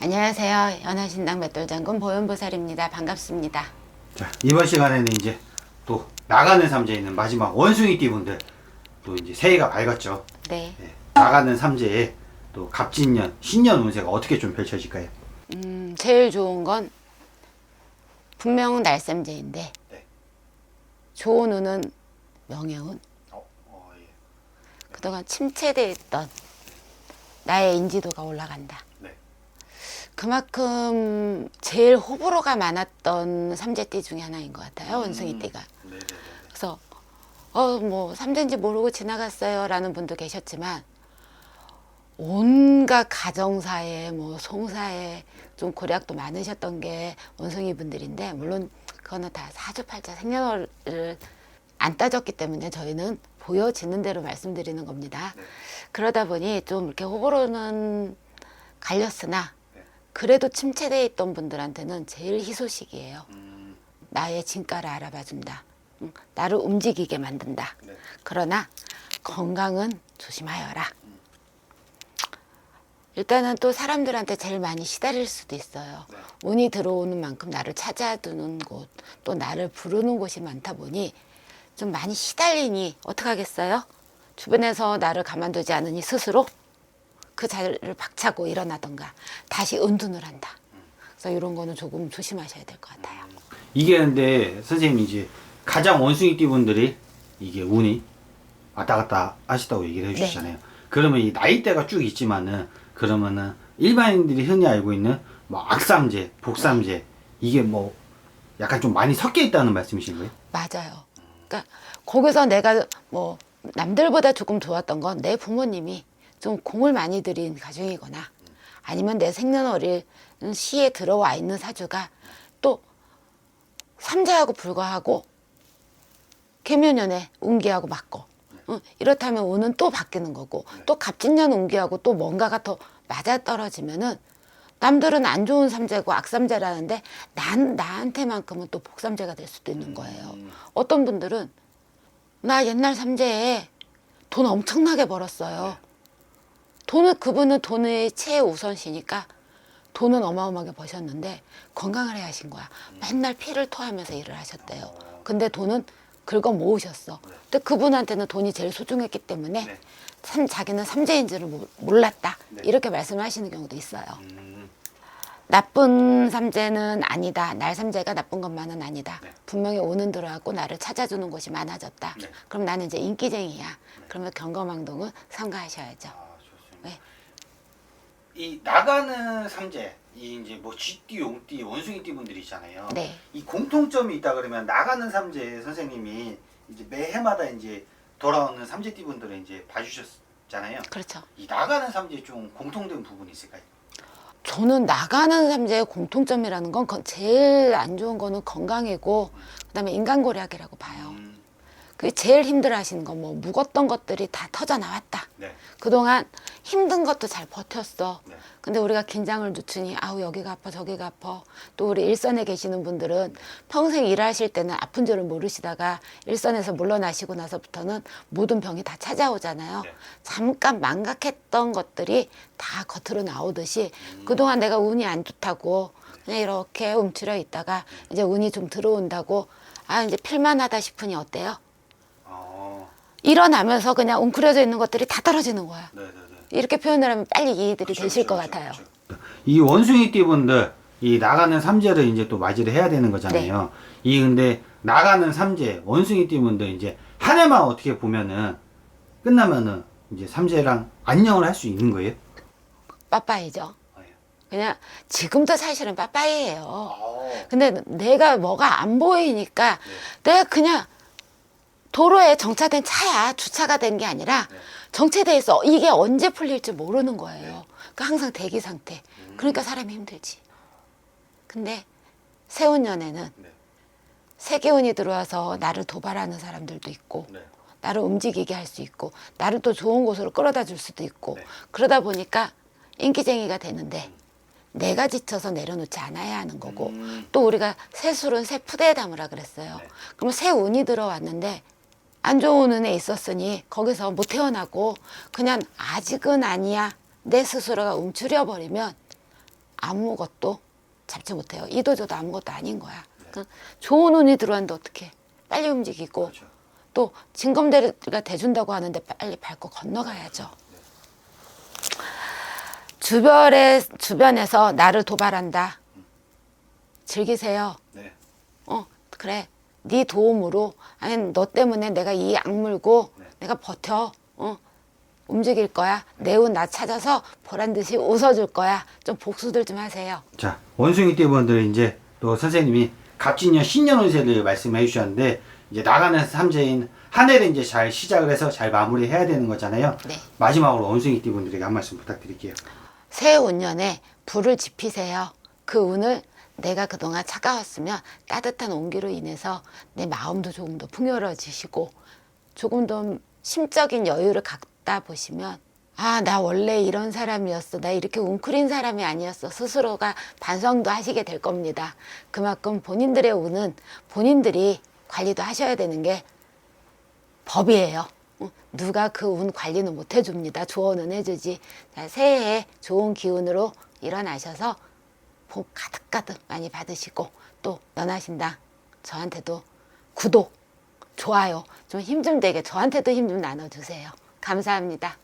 안녕하세요. 연하신당 맷돌장군 보현보살입니다. 반갑습니다. 자, 이번 시간에는 이제 또 나가는 삼재에 있는 마지막 원숭이 띠분들 또 이제 새해가 밝았죠. 네. 예, 나가는 삼재에 또 갑진년, 신년 운세가 어떻게 좀 펼쳐질까요? 음, 제일 좋은 건 분명 날샘제인데 네. 좋은 운은 명예운. 어, 어, 예. 그동안 침체돼 있던 나의 인지도가 올라간다. 네. 그만큼 제일 호불호가 많았던 삼재띠 중에 하나인 것 같아요. 원숭이 띠가. 네, 네, 네. 그래서 어 뭐 삼재인지 모르고 지나갔어요라는 분도 계셨지만 온갖 가정사에 뭐 송사에 좀 고략도 많으셨던 게 원숭이 분들인데 물론 그거는 다 사주팔자 생년월을 안 따졌기 때문에 저희는 보여지는 대로 말씀드리는 겁니다. 네. 그러다 보니 좀 이렇게 호불호는 갈렸으나 네. 그래도 침체돼 있던 분들한테는 제일 희소식이에요. 음, 나의 진가를 알아봐 준다. 응, 나를 움직이게 만든다. 네. 그러나 건강은 조심하여라. 일단은 또 사람들한테 제일 많이 시달릴 수도 있어요. 네. 운이 들어오는 만큼 나를 찾아두는 곳, 또 나를 부르는 곳이 많다 보니 좀 많이 시달리니 어떡하겠어요? 주변에서 나를 가만두지 않으니 스스로 그 자리를 박차고 일어나던가 다시 은둔을 한다. 그래서 이런 거는 조금 조심하셔야 될 것 같아요. 이게 근데 선생님이 이제 가장 원숭이 띠 분들이 이게 운이 왔다 갔다 하시다고 얘기를 해주시잖아요. 그러면 이 나이대가 쭉 있지만은 그러면은 일반인들이 흔히 알고 있는 뭐 악삼재, 복삼재 이게 뭐 약간 좀 많이 섞여 있다는 말씀이신 거예요? 맞아요. 그러니까 거기서 내가 뭐 남들보다 조금 좋았던 건 내 부모님이 좀 공을 많이 들인 가정이거나 아니면 내 생년월일 시에 들어와 있는 사주가 또 삼자하고 불과하고 개묘년에 운기하고 맞고 응, 이렇다면 운은 또 바뀌는 거고 또 갑진년 운기하고 또 뭔가가 더 맞아 떨어지면은 남들은 안 좋은 삼재고 악삼재라는데 난 나한테만큼은 또 복삼재가 될 수도 있는 거예요. 어떤 분들은 나 옛날 삼재에 돈 엄청나게 벌었어요. 돈을 그분은 돈의 최우선시니까 돈은 어마어마하게 버셨는데 건강을 해야 하신 거야. 맨날 피를 토하면서 일을 하셨대요. 근데 돈은 긁어 모으셨어. 근데 그분한테는 돈이 제일 소중했기 때문에 네. 삼, 자기는 삼재인 줄을 모- 몰랐다. 네. 이렇게 말씀하시는 경우도 있어요. 음, 나쁜 삼재는 아니다. 날 삼재가 나쁜 것만은 아니다. 네. 분명히 오는 들어왔고 나를 찾아주는 곳이 많아졌다. 네. 그럼 나는 이제 인기쟁이야. 그러면 경거망동은 삼가하셔야죠. 네. 이 나가는 삼재, 이 이제 뭐 쥐띠, 용띠, 원숭이띠 분들이 있잖아요. 네. 이 공통점이 있다 그러면 나가는 삼재 선생님이 이제 매해마다 이제 돌아오는 삼재띠 분들을 이제 봐주셨잖아요. 그렇죠. 이 나가는 삼재 좀 공통된 부분이 있을까요? 저는 나가는 삼재의 공통점이라는 건 건- 제일 안 좋은 거는 건강이고 그다음에 인간고략이라고 봐요. 음, 그게 제일 힘들어 하시는 건뭐 묵었던 것들이 다 터져 나왔다. 네. 그동안 힘든 것도 잘 버텼어. 네. 근데 우리가 긴장을 늦추니 아우 여기가 아파 저기가 아파. 또 우리 일선에 계시는 분들은 평생 일하실 때는 아픈 줄을 모르시다가 일선에서 물러나시고 나서부터는 모든 병이 다 찾아오잖아요. 네. 잠깐 망각했던 것들이 다 겉으로 나오듯이 음. 그동안 내가 운이 안 좋다고 그냥 이렇게 움츠려 있다가 이제 운이 좀 들어온다고 아 이제 필만하다 싶으니 어때요? 어, 일어나면서 그냥 웅크려져 있는 것들이 다 떨어지는 거야. 네, 네, 네. 이렇게 표현을 하면 빨리 이해들이 되실 것 같아요. 이 원숭이 띠 분들 이 나가는 삼재를 이제 또 맞이를 해야 되는 거잖아요. 네. 이 근데 나가는 삼재 원숭이 띠 분들 이제 한 해만 어떻게 보면은 끝나면은 이제 삼재랑 안녕을 할 수 있는 거예요? 빠빠이죠. 아, 예. 그냥 지금도 사실은 빠빠이예요. 아, 근데 내가 뭐가 안 보이니까 네. 내가 그냥 도로에 정차된 차야 주차가 된 게 아니라 네. 정체돼 있어 이게 언제 풀릴지 모르는 거예요. 그러니까 항상 대기 상태. 음. 그러니까 사람이 힘들지. 근데 새운년에는 네. 세계운이 들어와서 나를 도발하는 사람들도 있고 네. 나를 움직이게 할 수 있고 나를 또 좋은 곳으로 끌어다 줄 수도 있고 네. 그러다 보니까 인기쟁이가 되는데 내가 지쳐서 내려놓지 않아야 하는 거고 음. 또 우리가 새술은 새 푸대에 담으라 그랬어요. 네. 그러면 새 운이 들어왔는데 안 좋은 운에 있었으니 거기서 못 태어나고 그냥 아직은 아니야 내 스스로가 움츠려 버리면 아무것도 잡지 못해요. 이도저도 아무것도 아닌 거야. 그러니까 좋은 운이 들어왔는데 어떻게? 빨리 움직이고 그렇죠. 또 징검대가 대준다고 하는데 빨리 밟고 건너가야죠. 주변에 주변에서 나를 도발한다. 즐기세요. 네. 어 그래 네 도움으로 아니 너 때문에 내가 이 악물고 네. 내가 버텨 어 움직일 거야 내운 나 찾아서 보란 듯이 웃어줄 거야 좀 복수들 좀 하세요 자, 원숭이 띠분들 이제 또 선생님이 갑진년 신년 운세를 말씀해 주셨는데 이제 나가는 삼재인 한 해를 이제 잘 시작을 해서 잘 마무리해야 되는 거잖아요. 네. 마지막으로 원숭이 띠분들에게 한 말씀 부탁드릴게요. 새 운년에 불을 지피세요 그 운을 내가 그동안 차가웠으면 따뜻한 온기로 인해서 내 마음도 조금 더 풍요로워지시고 조금 더 심적인 여유를 갖다 보시면 아, 나 원래 이런 사람이었어. 나 이렇게 웅크린 사람이 아니었어. 스스로가 반성도 하시게 될 겁니다. 그만큼 본인들의 운은 본인들이 관리도 하셔야 되는 게 법이에요. 어, 누가 그 운 관리는 못 해줍니다. 조언은 해주지. 자, 새해에 좋은 기운으로 일어나셔서 복 가득가득 많이 받으시고 또 연하신당 저한테도 구독, 좋아요 좀 힘 좀 되게 저한테도 힘 좀 나눠주세요. 감사합니다.